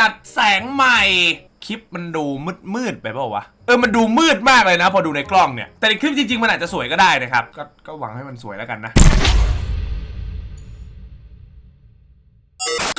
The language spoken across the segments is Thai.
จัดแสงใหม่ คลิปมันดูมืดมืดๆไปเปล่าวะ เออ มันดูมืดมากเลยนะ พอดูในกล้องเนี่ย แต่ในคลิปจริง ๆ มันอาจจะสวยก็ได้นะครับ ก็ก็หวังให้มันสวยแล้วกันนะ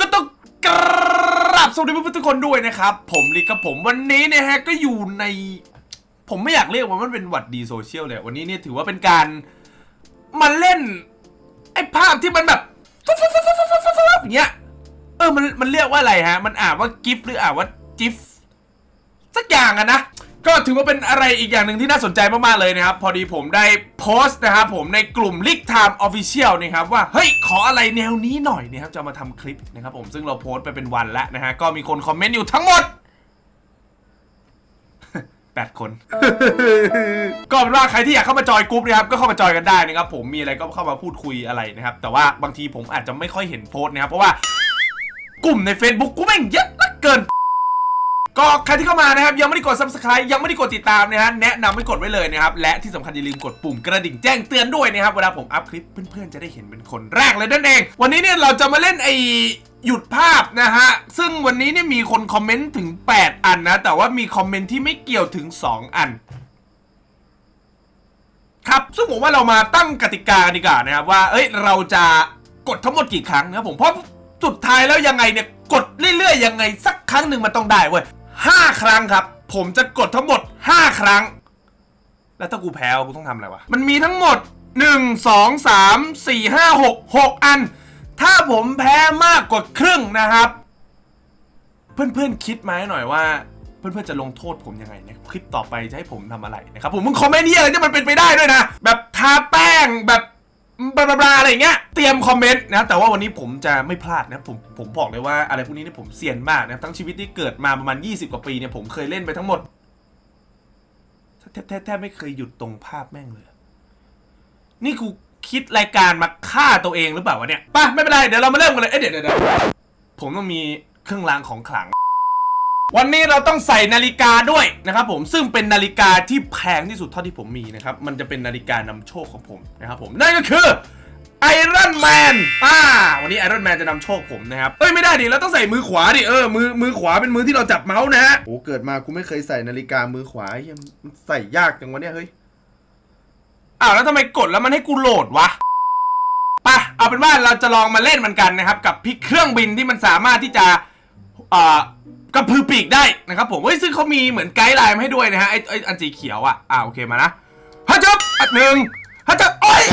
ก็ต้องกราบสวัสดีเพื่อนๆทุกคนด้วยนะครับ ผมลิกกับผมวันนี้เนี่ยฮะก็อยู่ใน ผมไม่อยากเรียกว่ามันเป็นหวัดดีโซเชียลเลย วันนี้เนี่ยถือว่าเป็นการมาเล่น ไอ้ภาพที่มันแบบอย่างเงี้ย ออมันมันเรียกว่าอะไรฮะ มันอ่านว่ากิฟหรืออ่านว่าจิฟสักอย่างอะนะก็ถือว่าเป็นอะไรอีกอย่างหนึ่งที่น่าสนใจมาก ๆ เลยนะครับ พอดีผมได้โพสต์นะครับผมในกลุ่ม l i k Time Official นะครับว่า เฮ้ย ขออะไรแนวนี้หน่อยนะครับ จะมาทำคลิปนะครับผมซึ่งเราโพสต์ไปเป็นวันแล้วนะฮะ ก็มีคนคอมเมนต์อยู่ทั้งหมดแปดคน ก็เป็นว่าใครที่อยากเข้ามาจอยกรุ๊ปนะครับ ก็เข้ามาจอยกันได้นะครับผมมีอะไรก็เข้ามาพูดคุยอะไรนะครับ แต่ว่าบางทีผมอาจจะไม่ค่อยเห็นโพสต์นะครับเพราะว่า กลุ่มใน Facebook กูแม่งเยอะเหลือเกิน ก็ใครที่เข้ามานะครับ ยังไม่ได้กด subscribe ยังไม่ได้กดติดตามนะฮะแนะนำให้กดไว้เลยนะครับ และที่สำคัญอย่าลืมกดปุ่มกระดิ่งแจ้งเตือนด้วยนะครับ เวลาผมอัพคลิปเพื่อนๆจะได้เห็นเป็นคนแรกเลยนั่นเอง วันนี้เนี่ยเราจะมาเล่นไอหยุดภาพนะฮะ ซึ่งวันนี้เนี่ยมีคนคอมเมนต์ถึง 8 อันนะ แต่ว่ามีคอมเมนต์ที่ไม่เกี่ยวถึง 2 อันครับซึ่งผมว่าเรามาตั้งกติกากันดีกว่านะครับว่า เอ้ย เราจะกดทั้งหมดกี่ครั้งนะผม เพราะ สุดท้ายแล้วยังไงเนี่ยกดเรื่อยๆยังไง สักครั้งหนึ่งมันต้องได้เว้ยห้าครั้งครับ ผมจะกดทั้งหมด 5 ครั้ง แล้วถ้ากูแพ้กูต้องทำอะไรวะ มันมีทั้งหมด 1 2 3 4 5 6 6 อัน ถ้าผมแพ้มากกว่าครึ่งนะครับ เพื่อนๆคิดมาให้หน่อยว่าเพื่อนๆจะลงโทษผมยังไงเนี่ยคลิปต่อไปจะให้ผมทำอะไรนะครับผมมึงคอมเมนต์ที่อะไรที่มันเป็นไปได้ด้วยนะ แบบทาแป้งแบบ บลาบลาอะไรอย่างเงี้ยเตรียมคอมเมนต์นะแต่ว่าวันนี้ผมจะไม่พลาดนะผมผมบอกเลยว่าอะไรพวกนี้เนี่ยผมเซียนมากนะทั้งชีวิตที่เกิดมาประมาณ 20 กว่าปีเนี่ยผมเคยเล่นไปทั้งหมดแทบแทบแทบไม่เคยหยุดตรงภาพแม่งเลย นี่กูคิดรายการมาฆ่าตัวเองหรือเปล่าวะเนี่ยป่ะไม่เป็นไรเดี๋ยวเรามาเริ่มกันเลยเอ้ยเดี๋ยวเดี๋ยวเดี๋ยวผมต้องมีเครื่องรางของขลัง วันนี้เราต้องใส่นาฬิกาด้วยนะครับผมซึ่งเป็นนาฬิกาที่แพงที่สุดเท่าที่ผมมีนะครับ มันจะเป็นนาฬิกานำโชคของผมนะครับผมนั่นก็คือไอรอนแมนอ่า วันนี้ไอรอนแมนจะนำโชคผมนะครับ เอ้ยไม่ได้ดิ เราต้องใส่มือขวาดิ เออ มือ มือขวาเป็นมือที่เราจับเมาส์นะฮะ โอ้เกิดมากูไม่เคยใส่นาฬิกามือขวาเฮ้ยมันใส่ยากจังวะเนี่ยเฮ้ย อ้าวแล้วทำไมกดแล้วมันให้กูโหลดวะไปะเอาเป็นว่าเราจะลองมาเล่นมันกันนะครับ กับพี่เครื่องบินที่มันสามารถที่จะเอ่อ กระพือปีกได้นะครับผมเฮ้ยซึ่งเขามีเหมือนไกด์ไลน์มาให้ด้วยนะฮะไอ้ไอ้อันสีเขียวอะอ่าโอเคมานะฮัจจับอันหนึ่งฮัจจับโอ้ย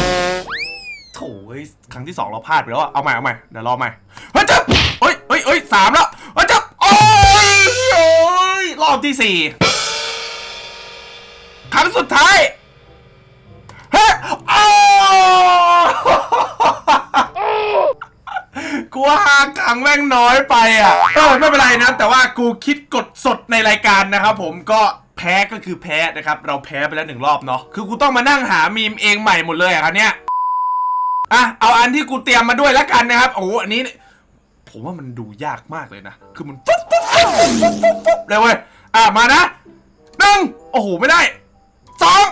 โถ่เฮ้ยครั้งที่สองเราพลาดไปแล้วอะเอาใหม่เอาใหม่เดี๋ยวรอใหม่ฮัจจับเฮ้ยเฮ้ยเฮ้ยสามแล้วฮัจจับโอ้ยโอ้ยรอบที่สี่ ม่งน้อยไปอะเออไม่เป็นไรนะ แต่ว่ากูคิดกดสดในรายการนะครับผมก็แพ้ก็คือแพ้นะครับ เราแพ้ไปแล้วหนึ่งรอบเนาะคือกูต้องมานั่งหามีมเองใหม่หมดเลยอะครับเนี่ยอะเอาอันที่กูเตรียมมาด้วยแล้วกันนะครับ โอ้โหอันนี้ ผมว่ามันดูยากมากเลยนะ คือมันปุ๊บปุ๊บปุ๊บปุ๊บปุ๊บปุ๊บเลยเว้ยอะมานะหนึ่งโอ้โหไม่ได้สอง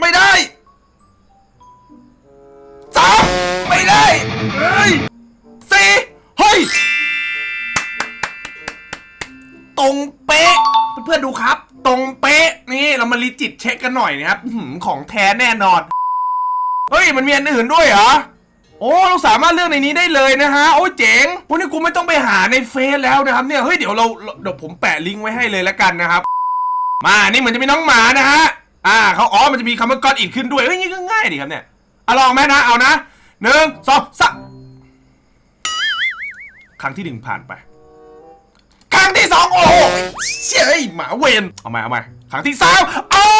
ไม่ได้สามไม่ได้เฮ้ย เรามารีจิตเช็คกันหน่อยนะครับของแท้แน่นอน เฮ้ยมันมีอันอื่นด้วยเหรอ โอ้เราสามารถเลือกในนี้ได้เลยนะฮะ โอ้เจ๋งพวกนี้กูไม่ต้องไปหาในเฟซแล้วนะครับเนี่ย เฮ้ยเดี๋ยวเราเดี๋ยวผมแปะลิงก์ไว้ให้เลยแล้วกันนะครับ มานี่เหมือนจะมีน้องหมานะฮะ อ่าเขาอ๋อมันจะมีคำว่าก้อนอิดขึ้นด้วย เฮ้ยนี่ก็ง่ายดีครับเนี่ยเอาลองไหมนะ เอานะหนึ่งสองสามครั้งที่หนึ่งผ่านไปครั้งที่สองโอ้เชี่ยหมาเวนเอาใหม่เอาใหม่ครั้งที่สามเอ้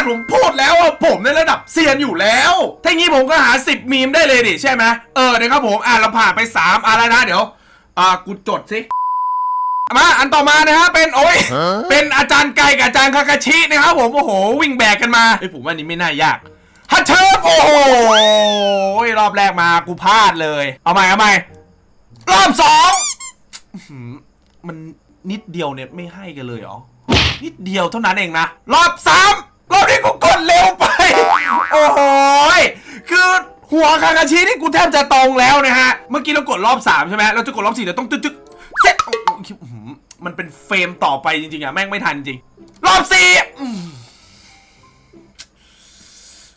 ยสุดยอดผมพูดแล้วว่าผมในระดับเซียนอยู่แล้ว ถ้างี้ผมก็หาสิบมีมได้เลยดิใช่ไหมเออนะครับผมอะเราผ่านไปสามอะไรนะ เดี๋ยว อ่ากูจดสิมาอันต่อมานะฮะเป็นโอ้ยเป็นอาจารย์ไก่กับอาจารย์คาคาชินะครับผมโอ้โหวิ่งแบกกันมาเฮ้ยผมว่านี้ไม่น่ายากฮัทเชิบโอ้โหรอบแรกมากูพลาดเลย เอาใหม่เอาใหม่รอบสองอื้อหือมันนิดเดียวเนี่ยไม่ให้กันเลยเหรอนิดเดียวเท่านั้นเองนะ รอบสาม รอบนี้กูกดเร็วไป โอ้โหยคือหัวคาคาชินี่กูแทบจะตรงแล้วนะฮะ เมื่อกี้เรากดรอบสามใช่ไหมเราจะกดรอบสี่เดี๋ยวต้องตึ๊กตึ๊กสี่จ็ดโอ้โหอื้อหือมันเป็นเฟรมต่อไปจริงๆอะแม่งไม่ทันจริง รอบสี่อืม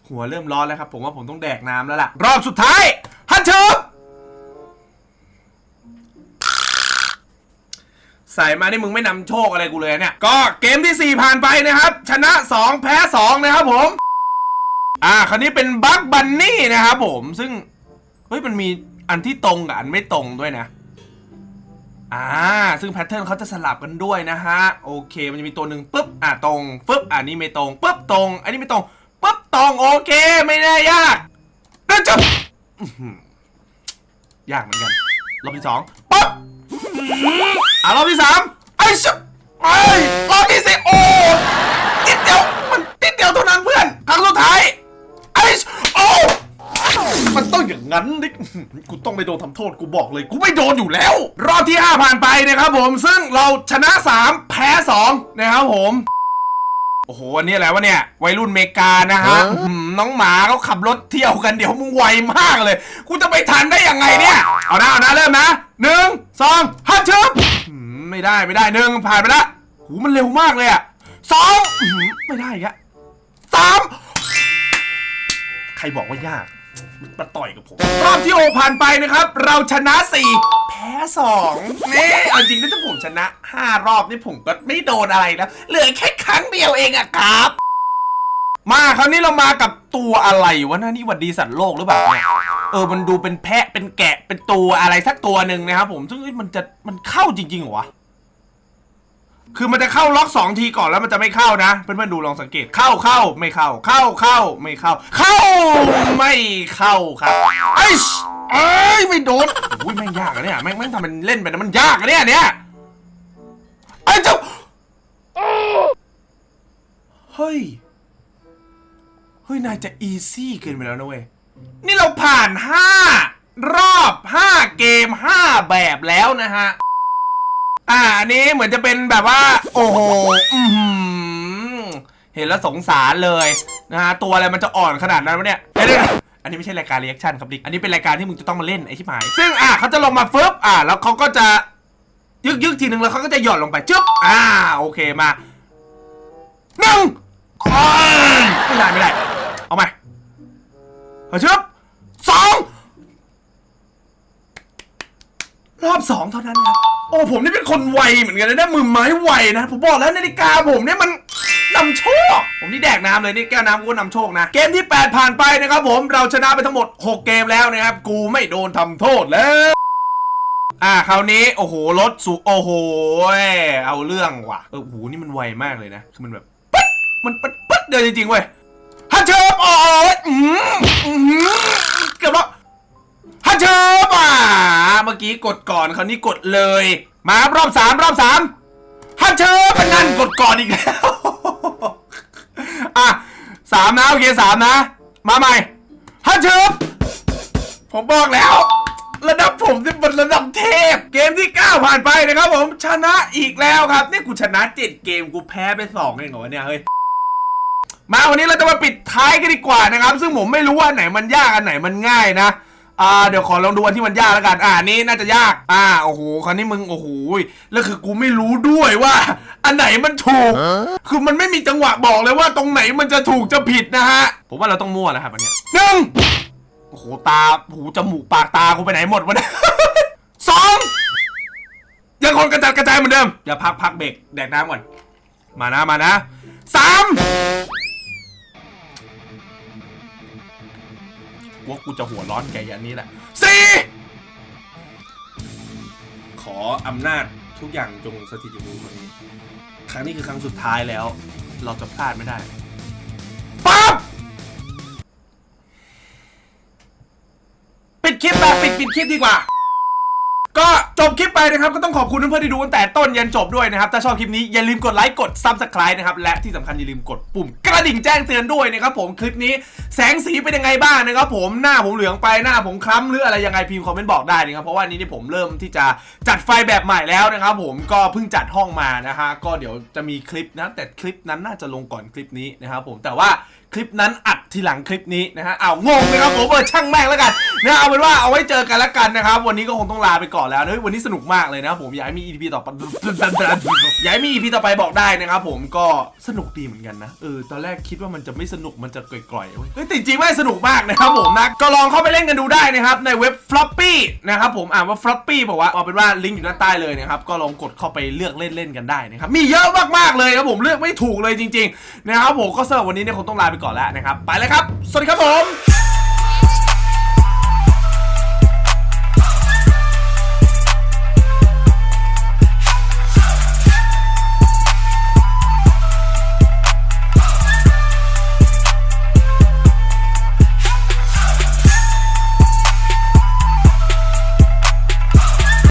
หัวเริ่มร้อนแล้วครับ ผมว่าผมต้องแดกน้ำแล้วล่ะ รอบสุดท้ายฮันเชิบ ใส่มานี่มึงไม่นำโชคอะไรกูเลยเนี่ย ก็เกมที่4 ผ่านไปนะครับ ชนะ 2 แพ้ 2 นะครับผม อ่า คราวนี้เป็นบัคบันนี่นะครับผม ซึ่ง เฮ้ย มันมีอันที่ตรงกับอันไม่ตรงด้วยนะ อ่า ซึ่งแพทเทิร์นเขาจะสลับกันด้วยนะฮะ โอเค มันจะมีตัวหนึ่งปุ๊บ อ่าตรงปุ๊บอ่านี่ไม่ตรงปุ๊บตรง อันนี้ไม่ตรงปุ๊บตรง โอเค ไม่แน่ยากนั่นจบอื้อหือยากเหมือนกัน รอบที่สองปุ๊บ อ่ารอบที่สามไอ้ชิบไอ้ยรอบที่สี่โอ้นิดเดียวมันนิดเดียวเท่านั้นเพื่อนครั้งสุดท้ายไอ้ชิโอ้มันต้องอย่างนั้นดิกูต้องไปโดนทำโทษกูบอกเลยกูไม่โดนอยู่แล้ว รอบที่ห้าผ่านไปนะครับผมซึ่งเราชนะสามแพ้สองนะครับผม โอ้โหอันนี้อะไรวะเนี่ย วัยรุ่นเมกานะฮะอื้อหือน้องหมาเขาขับรถเที่ยวกันเดี๋ยวมึงไวมากเลย กูจะไปทันได้ยังไงเนี่ย เอานะเอานะเริ่มนะหนึ่งสองฮัทชึบอื้อหือไม่ได้ไม่ได้หนึ่งผ่านไปละหูมันเร็วมากเลยอะสองอื้อหือไม่ได้อีกอะสามใครบอกว่ายาก มาต่อยกับผม รอบที่โอผ่านไปนะครับ เราชนะ 4 แพ้ 2 นี่เอาจริงถ้าผมชนะ 5 รอบนี่ผมก็ไม่โดนอะไรนะเหลือแค่ครั้งเดียวเองอะครับ มาคราวนี้เรามากับตัวอะไรวะนะนี่หวัดดีสัตว์โลกหรือเปล่าเนี่ยเออมันดูเป็นแพะเป็นแกะเป็นตัวอะไรสักตัวหนึ่งนะครับผมซึ่งมันจะมันเข้าจริงๆเหรอวะ คือมันจะเข้าล็อกสองทีก่อนแล้วมันจะไม่เข้านะ เพื่อนๆดูลองสังเกตเข้าเข้าไม่เข้า เข้าเข้าไม่เข้า เข้าไม่เข้าครับไอ้ชเอ้ยไม่โดนอุ้ยแม่งยากอะเนี่ยแม่งแม่งทำเป็นเล่นไปนะมันยากอะเนี่ยเนี่ยไอ้เจ้าเฮ้ยเฮ้ยนายจะอีซี่เกินไปแล้วนะเว้ยนี่เราผ่านห้ารอบห้าเกมห้าแบบแล้วนะฮะ อ่าอันนี้เหมือนจะเป็นแบบว่า โอ้โหอือหือเห็นแล้วสงสารเลยนะฮะตัวอะไรมันจะอ่อนขนาดนั้นวะเนี่ยเดี๋ยวอันนี้ไม่ใช่รายการเรีแอคชั่นครับดิอันนี้เป็นรายการที่มึงจะต้องมาเล่นไอ้ชิบหาย ซึ่งอะเขาจะลงมาฟึบอะแล้วเขาก็จะยึกยึกทีหนึ่งแล้วเขาก็จะหย่อนลงไปจึ๊บอ่าโอเคมาหนึ่งไม่ได้ไม่ได้ เอาใหม่เอาชึบสองรอบสองเท่านั้นครับ โอ้ผมนี่เป็นคนไวเหมือนกันนะเนี่ยมือไม้ไวนะ ผมบอกแล้วนาฬิกาผมเนี่ยมันนำโชค ผมนี่แดกน้ำเลยนี่แก้วน้ำกูก็นำโชคนะ เกมที่ 8 ผ่านไปนะครับผมเราชนะไปทั้งหมด 6 เกมแล้วนะครับ กูไม่โดนทำโทษแล้ว อ่าคราวนี้โอ้โหรถสูโอ้โหเอาเรื่องว่ะเออโอ้โหนี่มันไวมากเลยนะคือมันแบบปึ๊ดมันปึ๊ดปึ๊ดเดียวจริงๆเว้ยฮัทเชิบโอ้ยอืมอืมเกือบแล้ว ฮัทเชอร์ป่าเมื่อกี้กดก่อนคราวนี้กดเลย มาครับรอบสามรอบสามฮัทเชอร์เป็นนั่นกดก่อนอีกแล้วอะสามนะโอเคสามนะ มาใหม่ฮัทเชอร์ผมบอกแล้ว ระดับผมนี่เป็นระดับเทพ เกมที่ 9 ผ่านไปนะครับผมชนะอีกแล้วครับ นี่กูชนะเจ็ดเกมกูแพ้ไปสองเองเหรอเนี่ยเฮ้ยมาวันนี้เราจะมาปิดท้ายกันดีกว่านะครับ ซึ่งผมไม่รู้ว่าไหนมันยากอันไหนมันง่ายนะ อ่าเดี๋ยวขอลองดูอันที่มันยากแล้วกัน อ่านี่น่าจะยาก อ่าโอ้โหคราวนี้มึงโอ้โหแล้วคือกูไม่รู้ด้วยว่า อันไหนมันถูก คือมันไม่มีจังหวะบอกเลยว่าตรงไหนมันจะถูกจะผิดนะฮะ ผมว่าเราต้องมั่วแล้วครับอันเนี้ยหนึ่งโอ้โหตาหูจมูกปากตากูไปไหนหมดวะเนี่ยสองยังคนกระจัดกระจายเหมือนเดิมอย่าพักพักเบรกแดกน้ำก่อนมานะมานะสาม ว่ากูจะหัวร้อนแกอย่างนี้แหละสี่ขออำนาจทุกอย่างจงสถิตอยู่ในมือนี้ ครั้งนี้คือครั้งสุดท้ายแล้ว เราจะพลาดไม่ได้ปั๊บปิดคลิปไปปิดปิดคลิปดีกว่า ก็จบคลิปไปนะครับก็ต้องขอบคุณเพื่อนๆที่ดูตั้งแต่ต้นยันจบด้วยนะครับ ถ้าชอบคลิปนี้อย่าลืมกดไลค์กด Subscribe นะครับ และที่สำคัญอย่าลืมกดปุ่มกระดิ่งแจ้งเตือนด้วยนะครับผมคลิปนี้แสงสีเป็นยังไงบ้างนะครับผมหน้าผมเหลืองไปหน้าผมคล้ำหรืออะไรยังไงพิมพ์คอมเมนต์บอกได้นะครับเพราะว่านี้นี่ผมเริ่มที่จะจัดไฟแบบใหม่แล้วนะครับผมก็เพิ่งจัดห้องมานะฮะก็เดี๋ยวจะมีคลิปนะแต่คลิปนั้นน่าจะลงก่อนคลิปนี้นะครับผมแต่ว่าคลิปนั้นอัดทีหลังคลิปนี้นะฮะอ้าวงงนะครับผมเออช่างแม่งแล้วกัน นะเอาเป็นว่าเอาไว้เจอกันแล้วกันนะครับ วันนี้ก็คงต้องลาไปก่อนแล้วนะเฮ้ยวันนี้สนุกมากเลยนะผมอยากให้มี EP ต่อไปอยากให้มี EP ต่อไปบอกได้นะครับผมก็สนุกดีเหมือนกันนะเออตอนแรกคิดว่ามันจะไม่สนุกมันจะกร่อยๆเว้ยเฮ้ยแต่จริงๆไม่สนุกมากนะครับผมนะก็ลองเข้าไปเล่นกันดูได้นะครับในเว็บ floppy นะครับผมอ่านว่า floppy บอกว่าเอาเป็นว่าลิงก์อยู่ด้านใต้เลยนะครับก็ลองกดเข้าไปเลือกเล่นๆกันได้นะครับมีเยอะมากๆเลยครับผมเลือกไม่ถูกเลยจริงๆนะครับผมก็สำหรับวันนี้เนี่ยคงต้องลาไปก่อนแล้วนะครับไปแล้วครับ สวัสดีครับผม